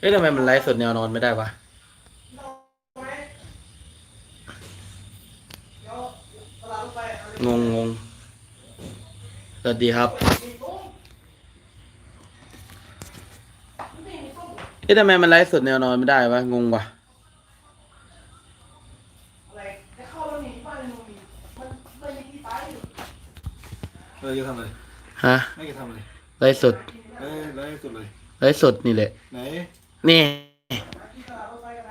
เอ้ยทำไมมันไลฟ์สดแนวนอนไม่ได้วะ งงงงสวัสดีครับเอ๊ะทำไมมันไลฟ์สดแนวนอนไม่ได้วะ งงวะเราจะทำอะไรฮะ ไม่จะทำอะไรไลฟ์สด เอ้ยไล่สุดเลยไลฟ์สดนี่แหละ ไหน นี่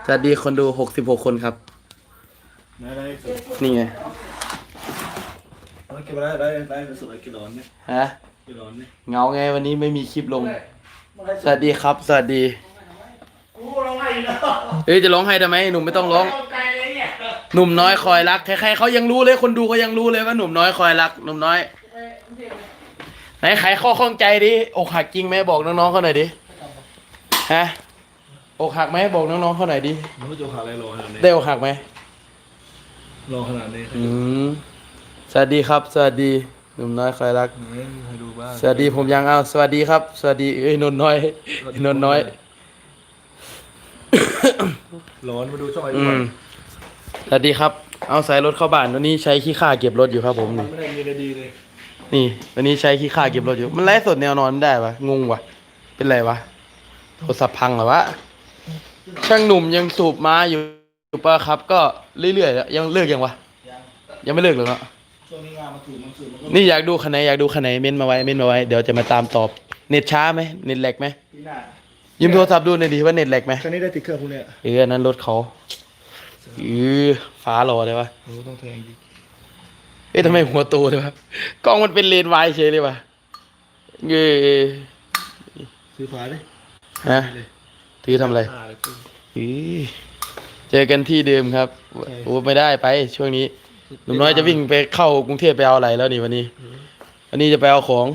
สวัสดีคนดูหกสิบหกคนครับไหนไล่สุดนี่ไงเราเก็บไว้ไล่ไล่สุดเลยกี่ร้อนเนี่ยฮะกี่ร้อนเนี่ยเหงาไงวันนี้ไม่มีคลิปลง สวัสดีครับ สวัสดีกูร้องไห้แล้วเอ้ยจะร้องไห้ทำไมหนุ่มไม่ต้องร้องเข้าใจเลยเนี่ยหนุ่มน้อยคอยรัก ใครๆเขายังรู้เลย คนดูเขายังรู้เลยว่าหนุ่มน้อยคอยรัก หนุ่มน้อย ไหนไขข้อข้องใจดิ อกหักจริงไหมบอกน้องๆเขาหน่อยดิ ฮะ อกหักไหมบอกน้องๆเขาหน่อยดิมันรู้จะหาอะไรรอขนาดนี้ได้อกหักไหมรอขนาดนี้อืมสวัสดีครับสวัสดีหนุ่มน้อยคอยรักเฮ้ยให้ดูบ้างสวัสดีผมยังเอาสวัสดีครับ สวัสดีเอ้ยนนท์น้อยนนท์น้อย ร้อนมาดูช่องไอ้อืด้วมยสวัสดีครับ เอาสายรถเข้าบ้านวันนี้ใช้ขี้ข้าเก็บรถอยู่ครับผมนี่ไม่ได้มีอะไรดีเลยนี่วันนี้ใช้ขี้ข้าเก็บรถอยู่ มันไลฟ์สดแนวนอนไม่ได้ปะงงวะเป็นไรวะโทรศัพท์พังเหรอวะ ช่างหนุ่มยังสูบมาอยู่ปะครับ ก็เรื่อยๆยังเลิกยังวะยังไม่เลิกเลยเนาะช่วงนี้งานมาถูกมันสูงมันก็นี่อยากดูคันไหนอยากดูคันไหนเม้นมาไว้เม้นมาไว้เดี๋ยวจะมาตามตอบเน็ตช้าไหมเน็ตแหลกไหมปีหน้ายืมโทรศัพท์ดูหน่อยดิว่าเน็ตแหลกไหมคันนี้ได้ติดเครื่องพวกเนี้ยเอออันนั้นรถเขาเออฟ้ารอเลยวะโอ้ต้องแทงดิเอ๊ะทำไมหัวโตเลยวะกล้องมันเป็นเลนส์วายเฉยเลยวะเงยซื้อฝาดิฮะ ถือทำอะไรอ่าเลยอีเจอกันที่เดิมครับโอ้ไม่ได้ไปช่วงนี้หนุ่มน้อยจะวิ่งไปเข้ากรุงเทพไปเอาอะไรแล้วนี่วันนี้ วันนี้จะไปเอาของ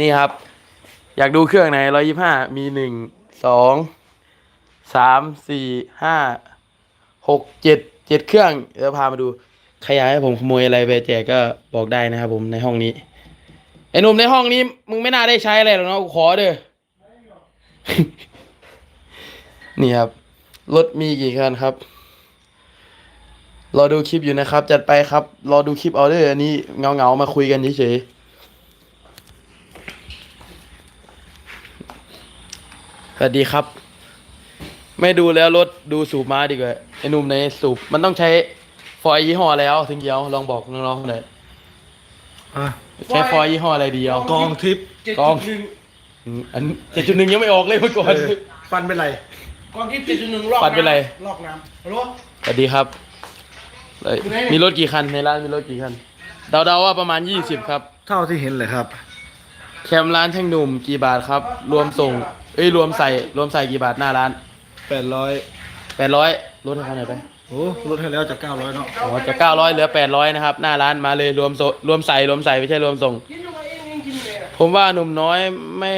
นี่ครับ อยากดูเครื่องไหนร้อยยี่ห้ามีหนึ่งสองสามสี่ห้าหกเจ็ดเจ็ดเครื่องเดี๋ยวพามาดูใครอยากให้ผมขโมยอะไรไปแจกก็บอกได้นะครับผมในห้องนี้ไอ้หนุ่มในห้องนี้ มึงไม่น่าได้ใช้อะไรหรอกเนาะกูขอเด้อ นี่ครับ รถมีกี่คันครับ รอดูคลิปอยู่นะครับ จัดไปครับ รอดูคลิปเอาเด้ออันนี้เงาเงาๆมาคุยกันเฉยๆสวัสดีครับ ไม่ดูแล้วรถดูสูบมาดีกว่าไอ้หนุ่มในสูบมันต้องใช้ฟอยล์ยี่ห้ออะไรเอาถึงเดียวลองบอกน้องๆหน่อยอะใช้ฟอยล์ยี่ห้ออะไรดีเอากองทิปกองอืมอันเจ็ดจุดหนึ่งยังไม่ออกเลยเมื่อก่อน ฟันเป็นไร กองที่เจ็ดจุดหนึ่งลอกปัดไปเลย ลอกน้ำฮัลโหล สวัสดีครับเอ้ยมีรถกี่คันในร้านมีรถกี่คัน เดาๆว่าประมาณยี่สิบครับ เท่าที่เห็นเลยครับ แคมร้านช่างหนุ่มกี่บาทครับ รวมส่ง เอ้ยรวมใส่รวมใส่กี่บาทหน้าร้านแปดร้อยแปดร้อยลดให้เขาหน่อยไปโอ้ลดให้แล้วจากเก้าร้อยเนาะอ๋อจะเก้าร้อยเหลือแปดร้อยนะครับหน้าร้านมาเลยรวมโซรวมใส่รวมใส่ไม่ใช่รวมส่ง กินอยู่กับเองเองกินเลยอะผมว่าหนุ่มน้อยไม่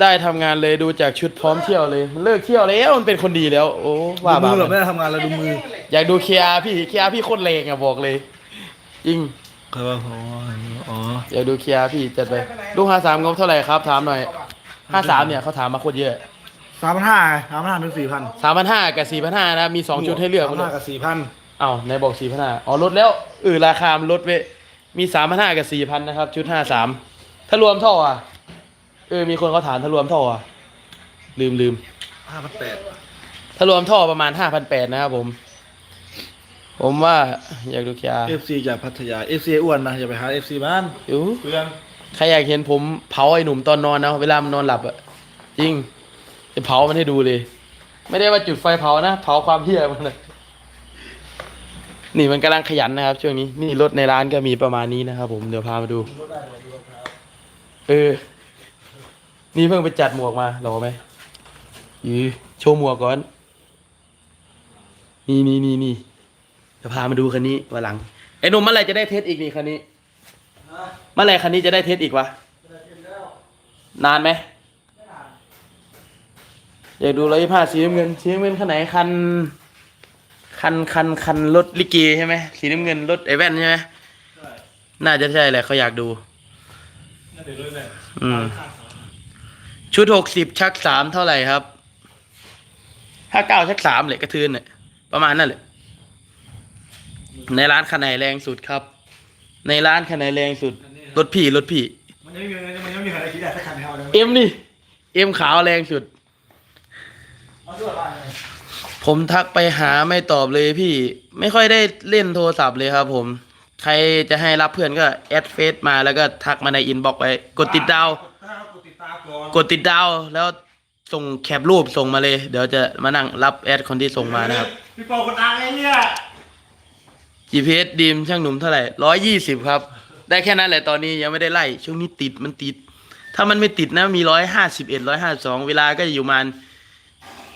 ได้ทำงานเลยดูจากชุดพร้อมเที่ยวเลยมันเลิกเที่ยวแล้วมันเป็นคนดีแล้ว โอ้ว่าดูมืบาอปแบบไม่ได้ทำงานแล้วดูมืออยากดูเคียร์พี่เคียร์พี่โคตรเลงอะบอกเลยจริง ครับว่าอ๋ออ๋ออยากดูเคียร์พี่จัดไปลูกห้าสามงบเท่าไหร่ครับ ถามหน่อยห้าสามเนี่ยเขาถามมาโคตรเยอะสามพันห้าสามพันห้าถึงสี่พันสามพันห้ากับสี่พันห้านะมีสองชุดให้เลือกสามพันห้ากับสี่พันเอ้าในบอกสี่พันห้าอ๋อลดแล้วเออราคามันลดไปมีสามพันห้ากับสี่พันนะครับ ชุดห้าสามถ้ารวมท่ออะ เออมีคนเขาถามถ้ารวมท่ออะลืมลืมห้าพันแปดถ้ารวมท่อประมาณห้าพันแปดนะครับผม ผมว่าอยากดูเคียร์เอฟซีจากพัทยาเอฟซีอ้วนนะอย่าไปหาเอฟซีบ้านอยู่เพื่อนใครอยากเห็นผมเผาไอ้หนุ่มตอนนอนนะเวลามันนอนหลับอะจริง จะเผามันให้ดูเลย ไม่ได้ว่าจุดไฟเผานะเผาความเพี้ยมันนะนี่มันกำลังขยันนะครับ ช่วงนี้นี่รถในร้านก็มีประมาณนี้นะครับผมเดี๋ยวพามาดู เออ นี่เพิ่งไปจัดหมวกมาหรอไหมยือโชว์หมวกก่อน นี่นี่นี่นี่เดี๋ยวพามาดูคันนี้วันหลัง ไอ้หนุ่มเมื่อไหร่จะได้เทสอีกนี่คันนี้เมื่อไหร่คันนี้จะได้เทสอีกวะนานไหมอยากดูร้อยผ้าสีน้ำเงิน สีน้ำเงินคันไหนคัน คันคันคันรถลิเกใช่ไหมสีน้ำเงินรถไอแว่นใช่ไหมน่าจะใช่แหละเขาอยากดูนั่นเดี๋ยวด้วยแหละอืม ชุดหกสิบชักสามเท่าไหร่ครับห้าเก้าชักสามเลยกระทืนเนี่ยประมาณนั่นแหละในร้านขนาดแรงสุดครับ ในร้านขนาดแรงสุดรถพี่รถพี่มันยังไม่มีมันยังไม่มีใครคิดได้สักคันให้เอาเลยเอ็มนี่เอ็มขาวแรงสุดเอาด้วยว่าไงผมทักไปหาไม่ตอบเลยพี่ ไม่ค่อยได้เล่นโทรศัพท์เลยครับ ผม ใครจะให้รับเพื่อนก็แอดเฟซมาแล้วก็ทักมาในอินบ็อกซ์ไปกดติดดาวถ้าเรา กดติดตามก่อนกดติดดาวแล้วส่งแคปรูปส่งมาเลย เดี๋ยวจะมานั่งรับแอดคนที่ส่งมานะครับ พี่ปอคนอังไอ้เนี่ย GPS ดีมช่างหนุ่มเท่าไหร่ร้อยยี่สิบครับ ได้แค่นั้นแหละตอนนี้ยังไม่ได้ไล่ ช่วงนี้ติดมันติด ถ้ามันไม่ติดนะมีร้อยห้าสิบเอ็ดร้อยห้าสองเวลาก็อยู่ประมาณ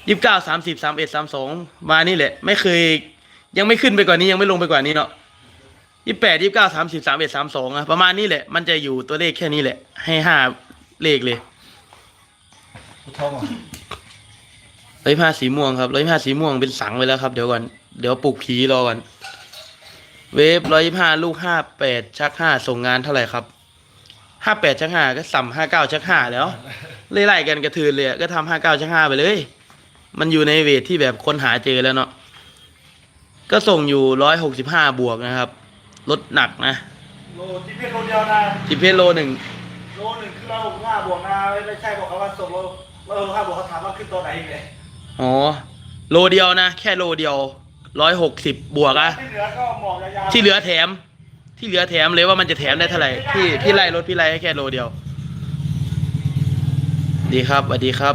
ยี่สิบเก้าสามสิบสามเอ็ดสามสองมานี่แหละ ไม่เคย ยังไม่ขึ้นไปกว่านี้ยังไม่ลงไปกว่านี้เนาะยี่แปดยี่เก้าสามสิบสามเอ็ดสามสองอะประมาณนี้แหละ มันจะอยู่ตัวเลขแค่นี้แหละ ให้ห้า เลขเลยท้องอะร้อยผ้าสีม่วงครับร้อยผ้าสีม่วงเป็นสังไปแล้วครับเดี๋ยวก่อนเดี๋ยวปลุกผีรอก่อนเวฟร้อยผ้าลูกห้าแปดชักห้าส่งงานเท่าไหร่ครับห้าแปดชักห้าก็สัมห้าเก้าชักห้าแล้วไล่ๆกันกระทืนเลยอะก็ทำห้าเก้าชักห้าไปเลย มันอยู่ในเวทที่แบบคนหาเจอแล้วเนาะก็ส่งอยู่ร้อยหกสิบห้าบวกนะครับลดหนักนะโลที่เป็นโลเดียวนะจิเพโลหนึ่ง โลหนึ่งคือเราหกห้าบวกนะไม่ใช่บอกเขาว่าส่งโลเราหกห้าบวกเขาถามว่าขึ้นตัวไหนอีกเนี่ยอ๋อโลเดียวนะ แค่โลเดียวร้อยหกสิบบวกอะที่เหลือก็หมอกยาวๆที่เหลือแถม ที่เหลือแถมเลยว่ามันจะแถมได้เท่าไหร่พี่พี่ไล่รถพี่ไล่ให้แค่โลเดียว ดีครับสวัสดีครับ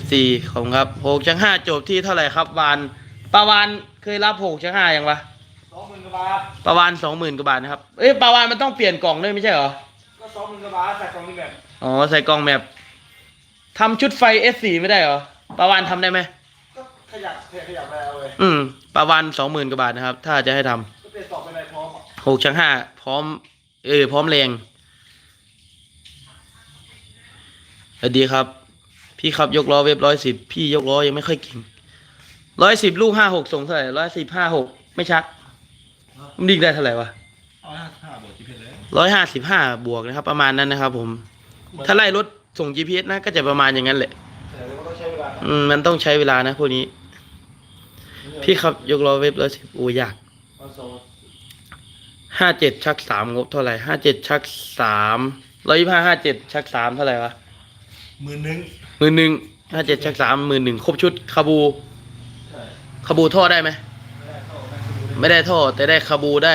FC ของครับหกชังห้าจบที่เท่าไหร่ครับวานปาวานเคยรับหกชังห้ายังวะสองหมื่นกว่าบาทปาวานสองหมื่นกว่าบาทนะครับเอ้ยปาวานมันต้องเปลี่ยนกล่องด้วยไม่ใช่เหรอก็ สองหมื่นกว่าบาทแต่กล่องนี้แบบอ๋อใส่กล่องแบบทำชุดไฟ S4 ไม่ได้เหรอปาวานทำได้ไหมก็ขยับขยับไปเอาเลยอืมปาวานสองหมื่นกว่าบาทนะครับ ถ้าจะให้ทำก็เปลี่ยนต่อไปในพร้อมอะหกชังห้าพร้อม เออพร้อมแรงสวัสดีครับ พี่ขับยกล้อเว็บร้อยสิบพี่ยกล้อยังไม่ค่อยเก่งร้อยสิบลูกห้าหกส่งเท่าไหร่ร้อยสิบห้าหกไม่ชักมันดิ่งได้เท่าไหร่วะ เอาห้าห้าบวกที่เพชรเลย ร้อยห้าสิบห้าบวกนะครับ ประมาณนั้นนะครับผม ถ้าไล่รถส่ง GPS นะ ก็จะประมาณอย่างนั้นแหละแต่ก็ต้องใช้เวลาอืมมันต้องใช้เวลานะพวกนี้ พี่ขับยกล้อเว็บร้อยสิบโอ้ยากเอาสองห้าเจ็ดชักสามงบเท่าไหร่ห้าเจ็ดชักสามร้อยยี่ห้าห้าเจ็ดชักสามเท่าไหร่วะหมื่นหนึ่งหมื่นหนึ่งห้าเจ็ดชักสามหมื่นหนึ่งครบชุดคาบูใช่คาบูท่อได้ไหมไม่ได้เข้าไม่ได้ดูไม่ได้ท่อแต่ได้คาบูได้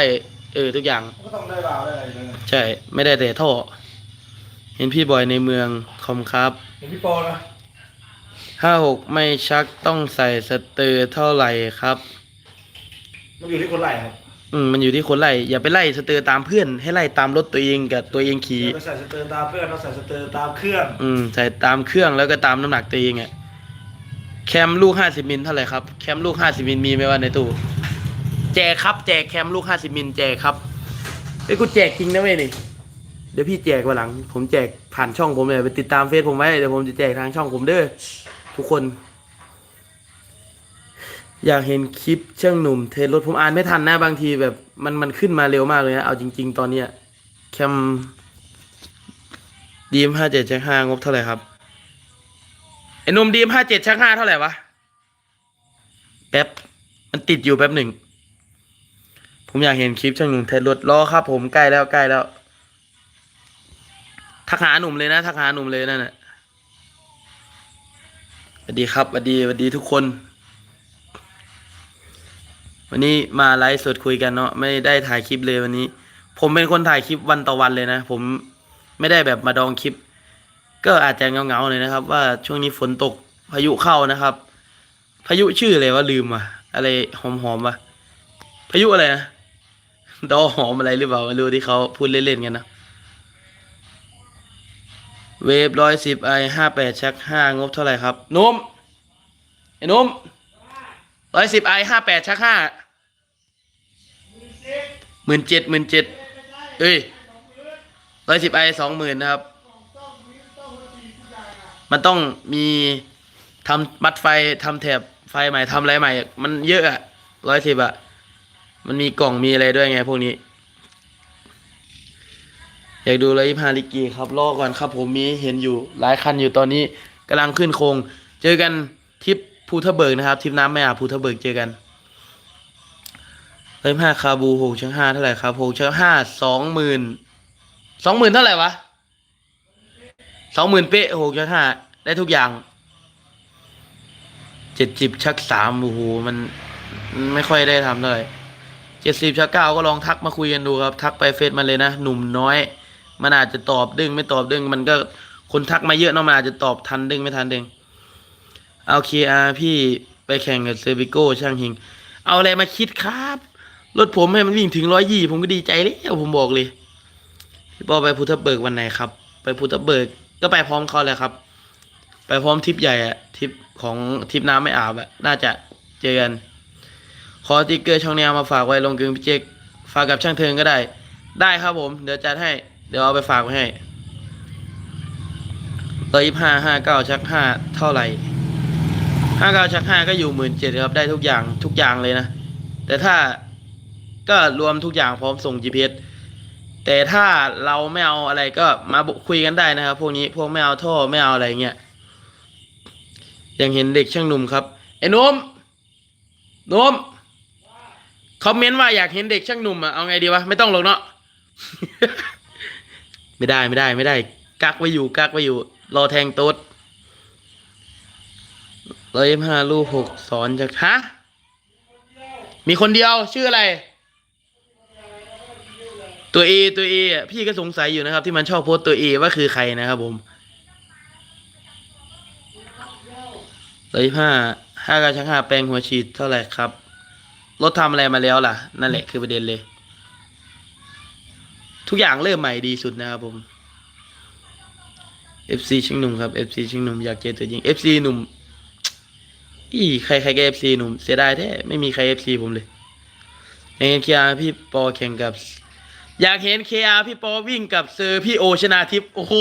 เออทุกอย่าง ก็ต้องได้บ่าวได้อะไรเลยใช่ ไม่ได้แต่ท่อ เห็นพี่บอยในเมืองคอมครับเห็นพี่ปอนะห้าหกไม่ชักต้องใส่สเตอร์เท่าไหร่ครับ มันอยู่ที่คนไล่ครับอืมมันอยู่ที่คนไล่อย่าไปไล่สเตอร์ตามเพื่อน ให้ไล่ตามรถตัวเองกับตัวเองขี่เราใส่สเตอร์ตามเพื่อนเราใส่สเตอร์ตามเครื่องอืมใส่ตามเครื่องแล้วก็ตามน้ำหนักตัวเองอะแคมลูกห้าสิบมิลเท่าไหร่ครับแคมลูกห้าสิบมิลมีไหมว่าในตู้ แจกครับ แจกแคมลูกห้าสิบมิลแจกครับไอ้กูแจกจริงนะเว้ยนี่เดี๋ยวพี่แจกวันหลัง ผมแจกผ่านช่องผมเลยไปติดตามเฟซผมไว้เดี๋ยวผมจะแจกทางช่องผมเด้อทุกคน อยากเห็นคลิปเชื่องหนุ่มเทสรถผมอ่านไม่ทันนะบางทีแบบมันมันขึ้นมาเร็วมากเลยนะเอาจริง ๆ ตอนเนี้ยแคมดีมห้าเจ็ดชักห้างบเท่าไหร่ครับไอ้หนุ่มดีมห้าเจ็ดชักห้าเท่าไหร่วะแป๊บมันติดอยู่แป๊บหนึ่ง ผมอยากเห็นคลิปช่างหนุ่มเทสรถรอครับ ผมใกล้แล้วใกล้แล้ว ทักหาหนุ่มเลยนะ ทักหาหนุ่มเลยนั่นแหละสวัสดีครับสวัสดีสวัสดีทุกคน วันนี้มาไลฟ์สดคุยกันเนาะไม่ได้ถ่ายคลิปเลยวันนี้ ผมเป็นคนถ่ายคลิปวันต่อวันเลยนะ ผมไม่ได้แบบมาดองคลิป ก็อาจจะเงาๆเลยนะครับ ว่าช่วงนี้ฝนตกพายุเข้านะครับ พายุชื่ออะไรวะลืมว่ะอะไรหอมๆวะพายุอะไรนะ ดอหอมอะไรหรือเปล่าไม่รู้ที่เขาพูดเล่นๆกันนะ เวฟร้อยสิบไอห้าแปดชักห้างบเท่าไหร่ครับ นุ่มไอ้นุ่มร้อยสิบไอห้าแปดชักห้าหมื่นเจ็ดหมื่นเจ็ดเอ้ยร้อยสิบไอสองหมื่นนะครับ มันต้องมีทำมัดไฟทำแถบไฟใหม่ทำอะไรใหม่ มันเยอะอะร้อยสิบอะ มันมีกล่องมีอะไรด้วยไงพวกนี้ อยากดูเลยพาลิกีครับรอก่อนครับ ผมมีเห็นอยู่หลายคันอยู่ตอนนี้กำลังขึ้นโครงเจอกันทริปภูทะเบิกนะครับทริปน้ำไม่อาบภูทะเบิกเจอกันเริ่มห้าคาบูหกชั้นห้าเท่าไหร่ครับหกชั้นห้าสองหมื่นสองหมื่นเท่าไหร่วะสองหมื่นเป๊ะหกชั้นห้าได้ทุกอย่างเจ็ดสิบชักสามโอ้โหมันมันไม่ค่อยได้ทำเท่าไหร่ เจ็ดสิบชักเก้าก็ลองทักมาคุยกันดูครับ ทักไปเฟซมันเลยนะ หนุ่มน้อย มันอาจจะตอบดึงไม่ตอบดึง มันก็คนทักมาเยอะเนาะมันอาจจะตอบทันดึงไม่ทันดึง เอาเคอาพี่ไปแข่งกับเซอร์บิโก้ช่างหิง เอาอะไรมาคิดครับ รถผมให้มันวิ่งถึงร้อยยี่ผมก็ดีใจแล้วผมบอกเลยพี่ปอไปพุทธเบิกวันไหนครับ ไปพุทธเบิกก็ไปพร้อมเขาเลยครับ ไปพร้อมทริปใหญ่อะทริปของทริปน้ำไม่อาบอะน่าจะเจอกัน ขอสติ๊กเกอร์ช่องแนวมาฝากไว้ลงกึงพี่เจกฝากกับช่างเทิงก็ได้ ได้ครับผม เดี๋ยวจัดให้ เดี๋ยวเอาไปฝากไว้ให้ร้อยยี่ห้าห้าเก้าชักห้าเท่าไหร่ห้าเก้าชักห้าก็อยู่หมื่นเจ็ดครับ ได้ทุกอย่างทุกอย่างเลยนะ แต่ถ้าก็รวมทุกอย่างพร้อมส่ง GPS แต่ถ้าเราไม่เอาอะไรก็มาคุยกันได้นะครับพวกนี้พวกไม่เอาท่อไม่เอาอะไรเงี้ยยังเห็นเด็กช่างหนุ่มครับไอ้นุ่มนุ่ม คอมเมนต์ว่าอยากเห็นเด็กช่างหนุ่มอะเอาไงดีวะไม่ต้องหรอกเนาะไม่ได้ไม่ได้ไม่ได้ กักไว้อยู่ กักไว้อยู่ รอแทงต๊ดร้อยห้าลูกหกสอนจากฮะมีคนเดียวชื่ออะไร ตัวเอตัวเอพี่ก็สงสัยอยู่นะครับ ที่มันชอบโพสต,ตัวเอว่าคือใครนะครับผมร้อยห้าห้ากระชังห้าแปลงหัวฉีดเท่าไหร่ครับ รถทำอะไรมาแล้วล่ะ นั่นแหละคือประเด็นเลย ทุกอย่างเริ่มใหม่ดีสุดนะครับผม FC ชิงหนุ่มครับ FC ชิงหนุ่มอยากเจอตัวจริง FC หนุ่มอีใครใครก็เอฟซีหนุ่มเสียดายแท้ไม่มีใครเอฟซีผมเลยอยากเห็นเคอาพี่ปอแข่งกับ อยากเห็นเคอาพี่ปอวิ่งกับเซอร์พี่โอชนาทิพย์โอ้โห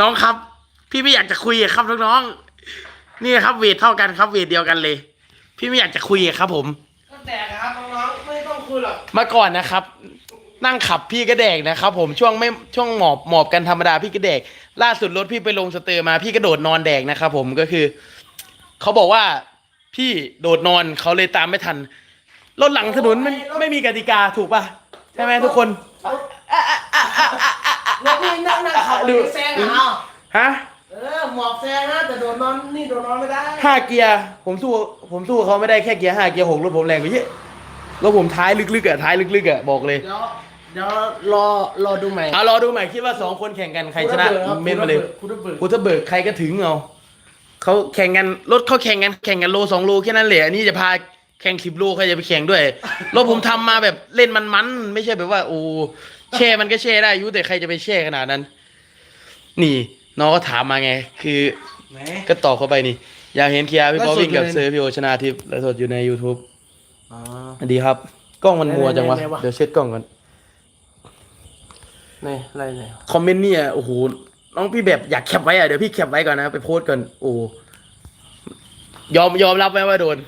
น้องครับ พี่ไม่อยากจะคุยครับน้องๆนี่ครับเวทเท่ากันครับเวทเดียวกันเลย พี่ไม่อยากจะคุยอะครับ ผม ก็แตกครับน้องๆไม่ต้องคุยหรอกเมื่อก่อนนะครับ นั่งขับพี่ก็แดกนะครับ ผมช่วงไม่ช่วงหมอบหมอบกันธรรมดาพี่ก็แดก ล่าสุดรถพี่ไปลงสเตอร์มาพี่ก็โดดนอนแดกนะครับ ผมก็คือเขาบอกว่าพี่โดดนอนเขาเลยตามไม่ทันรถหลังถนนมันไม่มีกติกาถูกป่ะใช่ไหมทุกคนแล้วนี่นั่งนั่งขับดูดูแซงอะฮะ เออหมอบแซงนะแต่โดนนอนนี่โดนนอนไม่ได้ห้าเกียร์ผมสู้ผมสู้เขาไม่ได้แค่เกียร์ห้าเกียร์หกรถผมแรงกว่าเยอะรถผมท้ายลึกๆอะท้ายลึกๆอะบอกเลยเดี๋ยวเดี๋ยวรอรอดูใหม่เอารอดูใหม่คิดว่าสองคนแข่งกันใครชนะเมนมาเลยคุณระเบิดพุทธเบิกใครก็ถึงเอาเขาแข่งกันรถเขาแข่งกันแข่งกันโลสองโลแค่นั้นแหละอันนี้จะพาแข่งสิบโลใครจะไปแข่งด้วยรถผมทำมาแบบเล่นมันมันๆไม่ใช่แบบว่า โอ้แช่มันก็แช่ได้อยุแต่ใครจะไปแช่ขนาดนั้น นี่ น้องก็ถามมาไง คือไหนก็ตอบเข้าไปนี่ อยากเห็นเคียร์พี่ป๊อปล่าสุดวิ่งกับเลยเซอร์พี่โอชนาทิพย์แล้วสดอยู่ใน YouTube อ๋อดีครับ กล้องมันมัวจังวะ ไหนๆๆวะ เดี๋ยวเช็ดกล้องก่อน ไหนอะไรไหนคอมเมนต์เนี่ยโอ้โหน้องพี่แบบอยากแคปไว้อะเดี๋ยวพี่แคปไว้ก่อนนะไปโพสต์ก่อนโอ้ยอมยอมรับไหมว่าโดน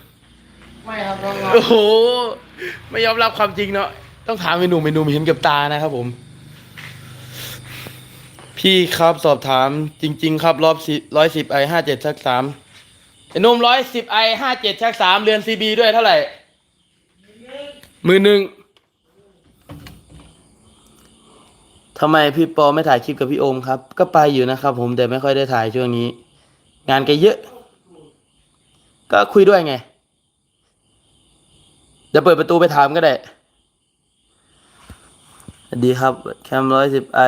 ไม่ครับน้องโอ้โห ไม่ยอมรับความจริงเนาะต้องถามเมนูเมนูเห็นกับตานะครับผม พี่ครับสอบถามจริง ๆ ครับรอบสิร้อยสิบไอห้าเจ็ดชักสามไอ้หนุ่มร้อยสิบไอห้าเจ็ดชักสามเรือนซีบีด้วยเท่าไหร่มือหนึ่งทำไมพี่ปอไม่ถ่ายคลิปกับพี่โอมครับ ก็ไปอยู่นะครับ ผมแต่ไม่ค่อยได้ถ่ายช่วงนี้ งานแกเยอะ ก็คุยด้วยไงเดี๋ยวเปิดประตูไปถามก็ได้ สวัสดีครับ แคมร้อยสิบไอ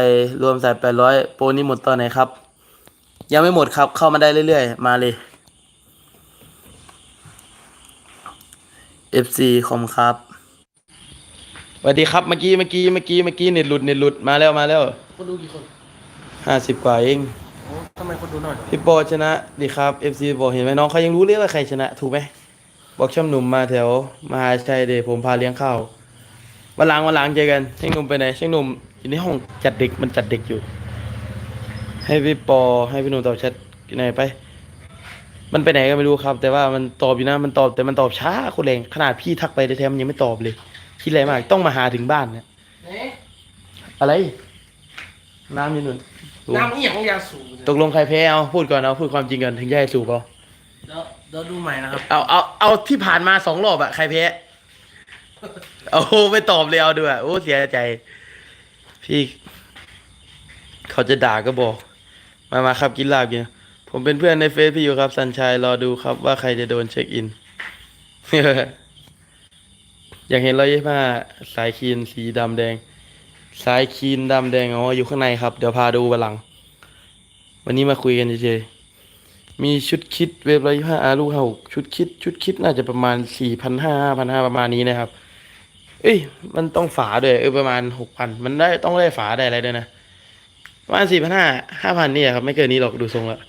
รวมใส่แปดร้อยโปรนี้หมดตอนไหนครับ ยังไม่หมดครับ เข้ามาได้เรื่อยๆ มาเลย FC คอมครับสวัสดีครับเมื่อกี้เมื่อกี้เมื่อกี้เมื่อกี้เน็ตหลุดเน็ตหลุดมาแล้วมาแล้วคนดูกี่คนห้าสิบกว่าเองโอ้ทำไมคนดูน้อยจังพี่ปอชนะดีครับ FC บอกเห็นไหมน้องเขายังรู้เลยว่าใครชนะ ถูกไหมบอกช่ำหนุ่มมาแถวมหาชัยเดชผมพาเลี้ยงข้าว วันหลังวันหลังเจอกันเช่างหนุ่มไปไหนเช่างหนุ่มอยู่ในห้องจัดเด็กมันจัดเด็กอยู่ ให้พี่ปอให้พี่หนุ่มตอบแชทไหนไป มันไปไหนก็ไม่รู้ครับ แต่ว่ามันตอบอยู่นะ มันตอบแต่มันตอบช้าโคนแรงขนาดพี่ทักไปแท้ๆมันยังไม่ตอบเลยคิดอะไรมากต้องมาหาถึงบ้านเนี่ยไหนอะไร น้ำอยู่นู่นน้ำนี่อย่างยาสูบตกลงใครแพ้เอาพูดก่อนเอาพูดความจริงก่อนถึงจะให้สูบเอาเดี๋ยวเดี๋ยวดูใหม่นะครับเอาเอาเอาที่ผ่านมาสองรอบอะใครแพ้ เอาไม่ตอบเลยเอาด้วยโอ้เสียใจ พี่เขาจะด่าก็บอก มามาครับกินลาบกินผมเป็นเพื่อนในเฟซพี่อยู่ครับสัญชัยรอดูครับว่าใครจะโดนเช็คอิน อยากเห็นรอยยี่ห้าสายคีนสีดำแดง สายคีนดำแดงอ๋ออยู่ข้างในครับ เดี๋ยวพาดูวันหลัง วันนี้มาคุยกันเฉยมีชุดคิดเว็บร้อยยี่ห้าอาลูกหกชุดคิด ชุดคิดน่าจะประมาณสี่พันห้าพันห้าประมาณนี้นะครับ เอ้ย มันต้องฝาด้วยเออประมาณหกพันมันได้ต้องได้ฝาได้อะไรด้วยนะประมาณสี่พันห้าห้าพันนี่แหละครับ ไม่เกินนี้หรอกดูทรงละ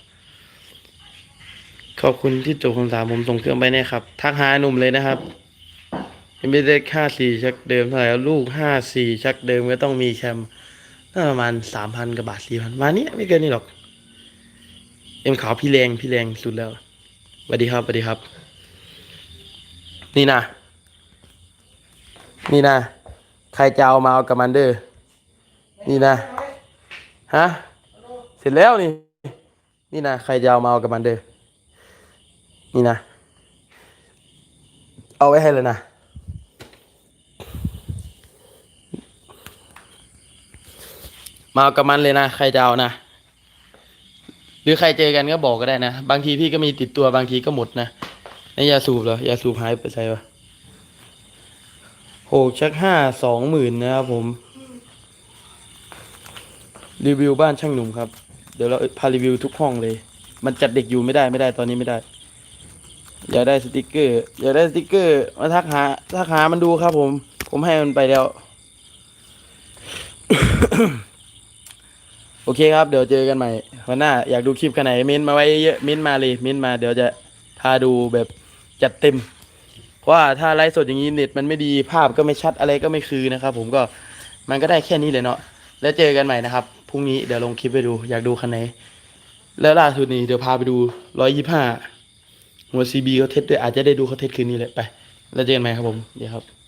ขอบคุณที่จบคำถามผมส่งเครื่องไปเนี่ยครับทักหาหนุ่มเลยนะครับยังไม่ได้ค่าสี่ชักเดิมเท่าไหร่ลูกห้าสี่ชักเดิมก็ต้องมีแชมป์น่าประมาณสามพันกับบาทสี่พันมาเนี้ยไม่เกินนี้หรอก เอ็มขาวพี่แรงพี่แรงสุดแล้วสวัสดีครับสวัสดีครับ นี่นะ นี่นะ ใครจะเอามาเอากับมันเด้อนี่นะ ฮะ เสร็จแล้วนี่ นี่นะ ใครจะเอามาเอากับมันเด้อนี่นะ เอาไว้ให้เลยนะ มาเอากับมันเลยนะ ใครจะเอานะ หรือใครเจอกันก็บอกก็ได้นะ บางทีพี่ก็มีติดตัวบางทีก็หมดนะในยาสูบเหรอ ยาสูบหายไปใช่ปะ หกชักห้าสองหมื่นนะครับผม รีวิวบ้านช่างหนุ่มครับ เดี๋ยวเราพารีวิวทุกห้องเลย มันจัดเด็กอยู่ไม่ได้ไม่ได้ตอนนี้ไม่ได้ อยากได้สติกเกอร์ อยากได้สติกเกอร์ มาทักหาทักหามันดูครับผม ผมให้มันไปแล้ว โอเคครับ เดี๋ยวเจอกันใหม่วันหน้าอยากดูคลิปกันไหนเม้นมาไว้เยอะเม้นมาเลยเม้นมาเดี๋ยวจะพาดูแบบจัดเต็ม ว่าถ้าไลฟ์สดอย่างนี้เน็ตมันไม่ดีภาพก็ไม่ชัดอะไรก็ไม่คือนะครับ ผมก็มันก็ได้แค่นี้เลยเนาะแล้วเจอกันใหม่นะครับพรุ่งนี้เดี๋ยวลงคลิปไปดูอยากดูคันไหนแล้วล่าสุดนี้เดี๋ยวพาไปดูร้อยยี่ห้าหัวซีบีเขาเทสด้วยอาจจะได้ดูเขาเทสคืนนี้เลยไป แล้วเจอกันใหม่ครับผมเดี๋ยวครับ